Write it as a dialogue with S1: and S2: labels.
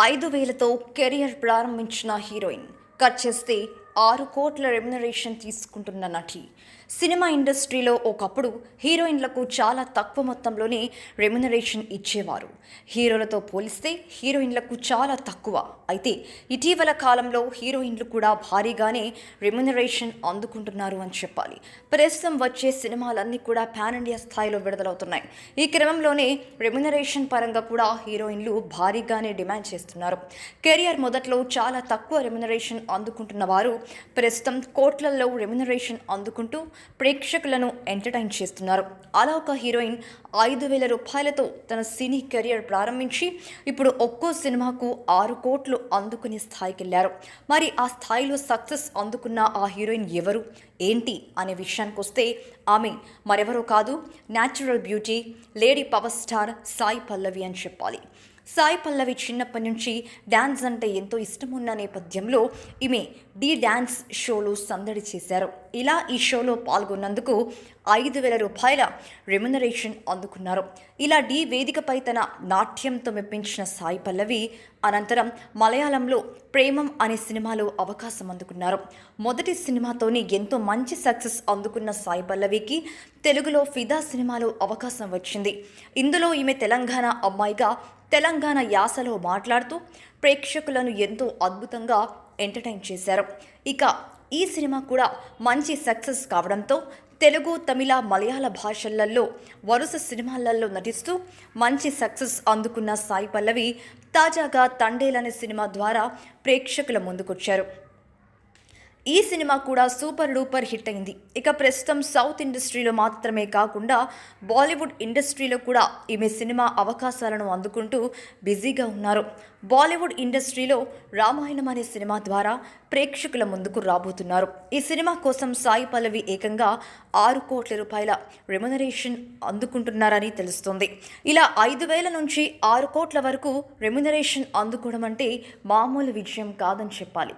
S1: ఐదు వేలతో కెరియర్ ప్రారంభించిన హీరోయిన్. కట్ చేస్తే ఆరు కోట్ల రెమ్యునరేషన్ తీసుకుంటున్న నటి. సినిమా ఇండస్ట్రీలో ఒకప్పుడు హీరోయిన్లకు చాలా తక్కువ మొత్తంలోనే రెమ్యునరేషన్ ఇచ్చేవారు. హీరోలతో పోలిస్తే హీరోయిన్లకు చాలా తక్కువ. అయితే ఇటీవల కాలంలో హీరోయిన్లు కూడా భారీగానే రెమ్యునరేషన్ అందుకుంటున్నారు అని చెప్పాలి. ప్రస్తుతం వచ్చే సినిమాలన్నీ కూడా పాన్ ఇండియా స్థాయిలో విడుదలవుతున్నాయి. ఈ క్రమంలోనే రెమ్యునరేషన్ పరంగా కూడా హీరోయిన్లు భారీగానే డిమాండ్ చేస్తున్నారు. కెరియర్ మొదట్లో చాలా తక్కువ రెమ్యునరేషన్ అందుకుంటున్న వారు ప్రస్తుతం కోట్లల్లో రెమ్యునరేషన్ అందుకుంటూ ప్రేక్షకులను ఎంటర్టైన్ చేస్తున్నారు. అలా ఒక హీరోయిన్ ఐదు వేల రూపాయలతో తన సినీ కెరియర్ ప్రారంభించి ఇప్పుడు ఒక్కో సినిమాకు ఆరు కోట్లు అందుకునే స్థాయికి వెళ్ళారు మరి ఆ స్థాయిలో సక్సెస్ అందుకున్న ఆ హీరోయిన్ ఎవరు? ఏంటి? అనే విషయానికి వస్తే ఆమె మరెవరో కాదు natural beauty lady power star Sai Pallavi అని చెప్పాలి. సాయి పల్లవి చిన్నప్పటి నుంచి డ్యాన్స్ అంటే ఎంతో ఇష్టం ఉన్న నేపథ్యంలో ఈమె డి డ్యాన్స్ షోలో సందడి చేశారు. ఇలా ఈ షోలో పాల్గొన్నందుకు ఐదు వేల రూపాయల రెమ్యునరేషన్ అందుకున్నారు. ఇలా డి వేదికపై తన నాట్యంతో మెప్పించిన సాయి పల్లవి అనంతరం మలయాళంలో ప్రేమం అనే సినిమాలో అవకాశం అందుకున్నారు. మొదటి సినిమాతోనే ఎంతో మంచి సక్సెస్ అందుకున్న సాయి పల్లవికి తెలుగులో ఫిదా సినిమాలో అవకాశం వచ్చింది. ఇందులో ఈమె తెలంగాణ అమ్మాయిగా తెలంగాణ యాసలో మాట్లాడుతూ ప్రేక్షకులను ఎంతో అద్భుతంగా ఎంటర్టైన్ చేశారు. ఇక ఈ సినిమా కూడా మంచి సక్సెస్ కావడంతో తెలుగు తమిళ మలయాళ భాషలలో వరుస సినిమాలలో నటిస్తూ మంచి సక్సెస్ అందుకున్న సాయి పల్లవి తాజాగా తండేల్ అనే సినిమా ద్వారా ప్రేక్షకుల ముందుకొచ్చారు. ఈ సినిమా కూడా సూపర్ డూపర్ హిట్ అయింది. ఇక ప్రస్తుతం సౌత్ ఇండస్ట్రీలో మాత్రమే కాకుండా బాలీవుడ్ ఇండస్ట్రీలో కూడా ఈమె సినిమా అవకాశాలను అందుకుంటూ బిజీగా ఉన్నారు. బాలీవుడ్ ఇండస్ట్రీలో రామాయణం అనే సినిమా ద్వారా ప్రేక్షకుల ముందుకు రాబోతున్నారు. ఈ సినిమా కోసం సాయి పల్లవి ఏకంగా ఆరు కోట్ల రూపాయల రెమ్యునరేషన్ అందుకుంటున్నారని తెలుస్తుంది. ఇలా ఐదు వేల నుంచి ఆరు కోట్ల వరకు రెమ్యునరేషన్ అందుకోవడం అంటే మామూలు విజయం కాదని చెప్పాలి.